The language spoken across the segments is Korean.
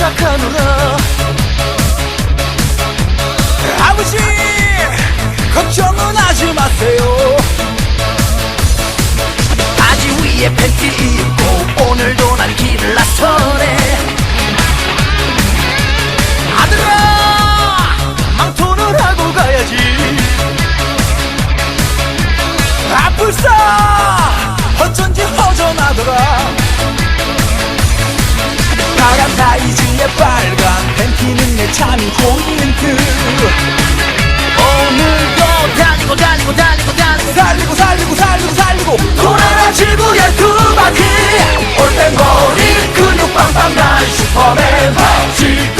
부탁하노라 아버지 걱정은 하지 마세요. 아지 위에 팬티 입고 오늘도 난 길을 나서. 차는 포인트 오늘도 달리고 달리고 달리고 달리고 살리고 살리고 살리고 살리고 돌아라 지구의 두 바퀴 올빼머리 근육 빵빵 난 슈퍼맨 지구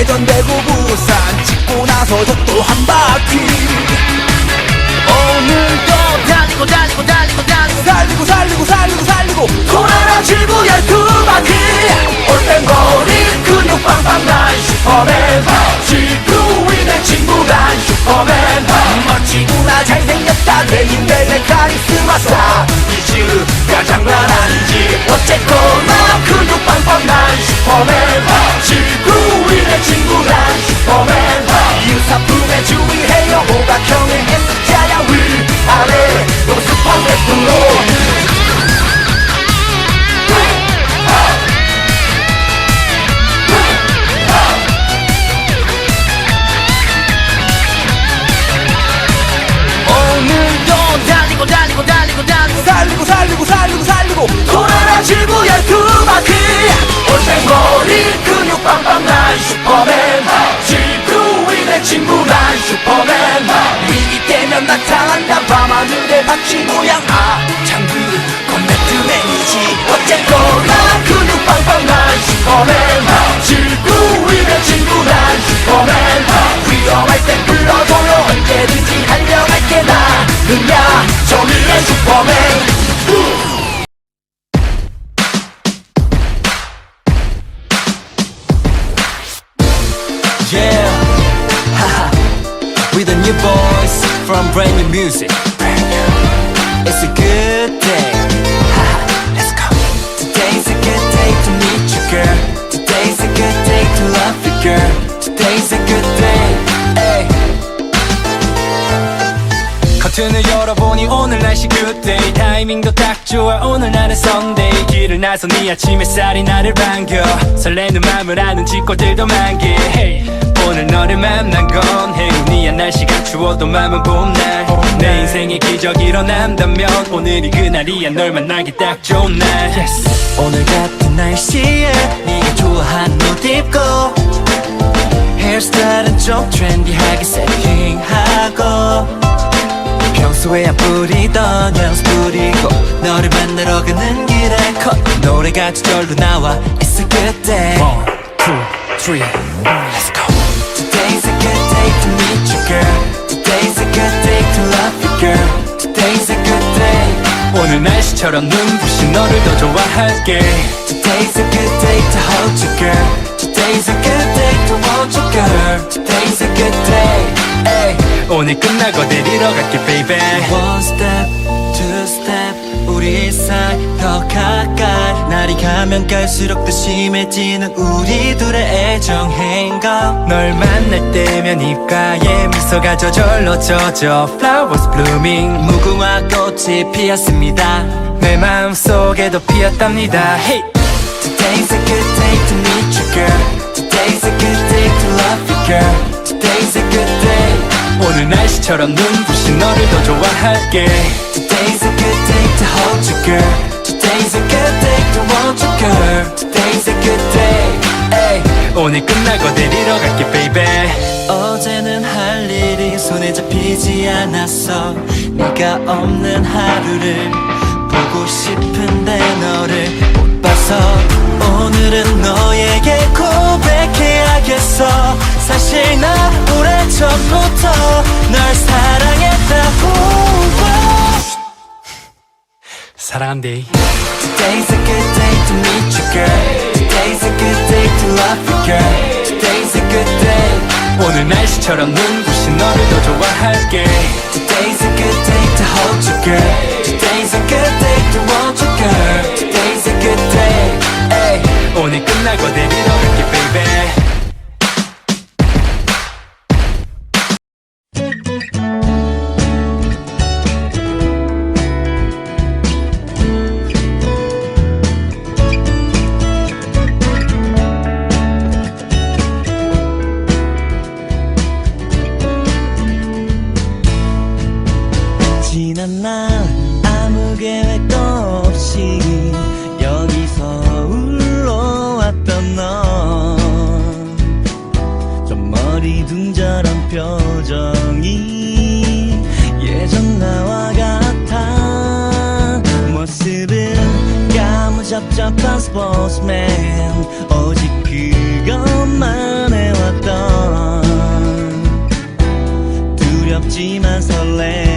대전 대구 부산 찍고 나서 저또한 바퀴. 오늘도 달리고 달리고 달리고 달리고 살리고 살리고 살리고 살리고 돌아라 지구의 두 바퀴. 올빼머리 근육 빵빵 난 슈퍼맨 지구 위의 친구란 슈퍼맨 멋지구나 잘생겼다 대인배의 카리스마 스타. 이즈가 장난 아니지. 어쨌거나 근육 빵빵 난 슈퍼맨 지구의 두 바퀴. 올빼머리 근육 빵빵 난 슈퍼맨 지구 위의 친구란 슈퍼맨 위기 때면 나타난다. 밤하늘의 바퀴 모양. 아 장그 건 배트맨이지. 어쨌 거나 근육 빵빵 난 슈퍼맨 지구 위의 친구란 슈퍼맨 위험할 땐 불러줘요. 언제든지 달려갈게 나는야 정의의 슈퍼맨 We the new boys from brand new music It's a good day haha Let's go Today's a good day to meet you girl Today's a good day to love you girl Today's a good day Ay. 커튼을 열어보니 오늘 날씨 굿데이 타이밍도 딱 좋아 오늘 나는 썬데이 길을 나서 네 아침 햇살이 나를 반겨 설레는 마음을 아는 짓거들도 만개 hey. 오늘 너를 만난 건 행운이야. 날씨가 추워도 마음은 봄날. 내 인생의 기적 일어난다면 오늘이 그날이야. 널 만나기 딱 좋은 날. 오늘 같은 날씨에 네가 좋아하는 옷 입고 헤어스타일은 좀 트렌디하게 세팅하고 평소에 안 뿌리던 향수 뿌리고 너를 만나러 가는 길에 컷 노래가 저절로 나와 good day One, two, three, let's go 오늘 날씨처럼 눈부신 너를 더 좋아할게 Today's a good day to hold you girl Today's a good day to want you girl Today's a good day ay. 오늘 끝나고 데리러 갈게 baby One step, 우리 사이 더 가까이 날이 가면 갈수록 더 심해지는 우리 둘의 애정 행각 널 만날 때면 입가에 미소가 저절로 젖어 Flowers blooming 무궁화 꽃이 피었습니다 내 마음속에도 피었답니다 hey. Today's a good day to meet you girl Today's a good day to love you girl Today's a good day 오늘 날씨처럼 눈부신 너를 더 좋아할게 Today's a girl Today's a good day to want you girl. Today's a good day ay. 오늘 끝나고 데리러 갈게 baby. 어제는 할 일이 손에 잡히지 않았어. 네가 없는 하루를 보고 싶은데 너를 못 봐서. 오늘은 너에게 고백해야겠어. 사실 나 오래 전부터 널 사랑했다고 사랑한대 Today's a good day to meet you girl Today's a good day to love you girl Today's a good day 오늘 날씨처럼 눈부신 너를 더 좋아할게 Today's a good day to hold you girl Today's a good day to want you girl Today's a good day ay. 오늘 끝나고 데리러 갈게 baby 두렵지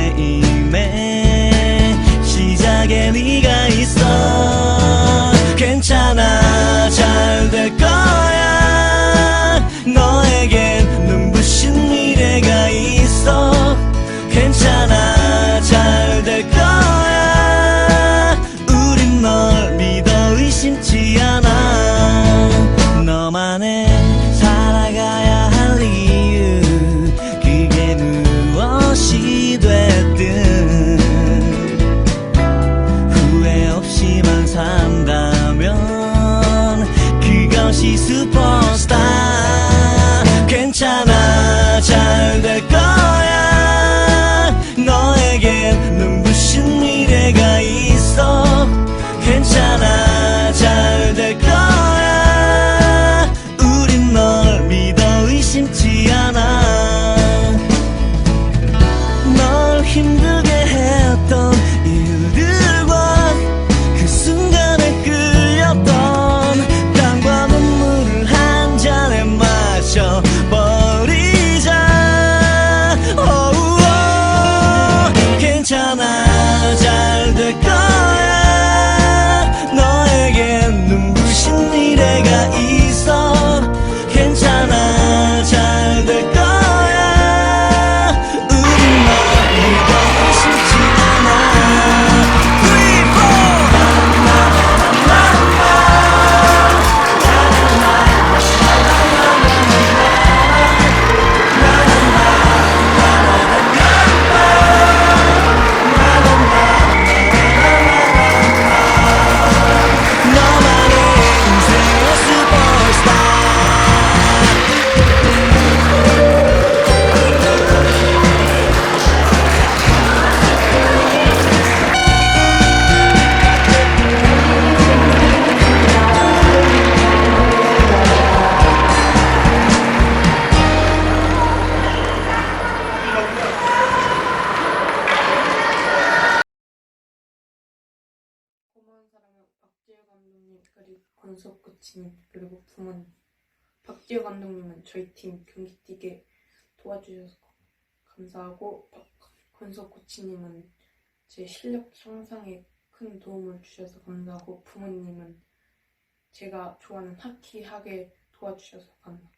감독님 그리고 권석 코치님 그리고 부모님 박지효 감독님은 저희 팀 경기 뛰게 도와주셔서 감사하고 박- 권석 코치님은 제 실력 향상에 큰 도움을 주셔서 감사하고 부모님은 제가 좋아하는 하키 하게 도와주셔서 감사합니다.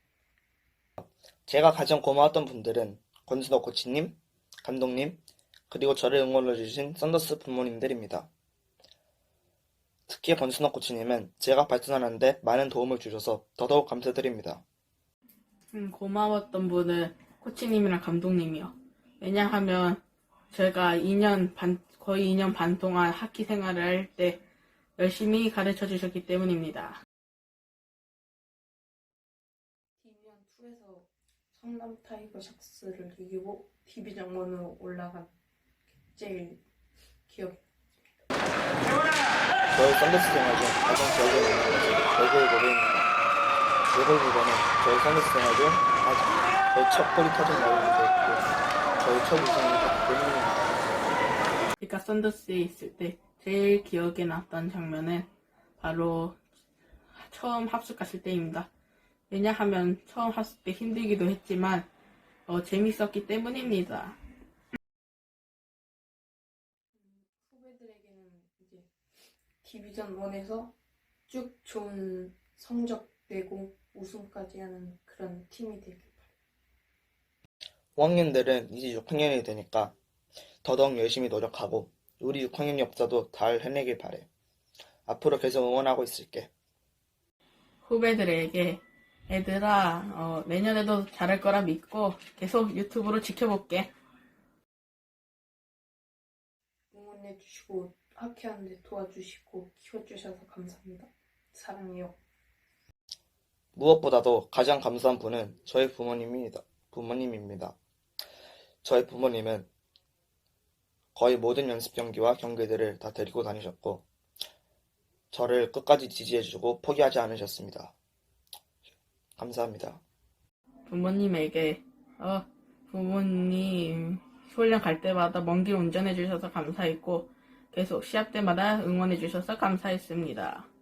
제가 가장 고마웠던 분들은 권순호 코치님, 감독님, 그리고 저를 응원해주신 썬더스 부모님들입니다. 특히 권순호 코치님은 제가 발전하는데 많은 도움을 주셔서 더더욱 감사드립니다. 음, 고마웠던 분은 코치님이랑 감독님이요. 왜냐하면 제가 2년 반, 거의 2년 반 동안 하키 생활을 할 때 열심히 가르쳐 주셨기 때문입니다. 디비전 2에서 성남 타이거 샥스를 이기고 디비전 1으로 올라간 게 제일 기억. 저의 썬더스 생활 중 가장 기억에 남는 것은 얼굴 고백입니다. 얼굴 부분은 저의 썬더스 생활 중 가장 저의 첫 골이 터진 날이기도 했고 저의 첫 우승이기 때문입니다. 그러니까 썬더스에 있을 때 제일 기억에 났던 장면은 바로 처음 합숙 갔을 때입니다. 왜냐하면 처음 합숙 때 힘들기도 했지만 어, 재밌었기 때문입니다. 후배들에게는 이제 디비전 1에서 쭉 좋은 성적 내고 우승까지 하는 그런 팀이 되길 바래요. 5학년들은 이제 6학년이 되니까 더더욱 열심히 노력하고 우리 6학년이 없어도 잘 해내길 바래. 앞으로 계속 응원하고 있을게. 후배들에게 애들아 어, 내년에도 잘할 거라 믿고 계속 유튜브로 지켜볼게. 응원해주시고 학회하는데 도와주시고 키워주셔서 감사합니다. 사랑해요. 무엇보다도 가장 감사한 분은 저희 부모님입니다. 부모님입니다. 저희 부모님은 거의 모든 연습 경기와 경기들을 다 데리고 다니셨고, 저를 끝까지 지지해주고 포기하지 않으셨습니다. 감사합니다. 부모님에게 어, 부모님 훈련 갈 때마다 먼 길 운전해 주셔서 감사했고 계속 시합 때마다 응원해 주셔서 감사했습니다.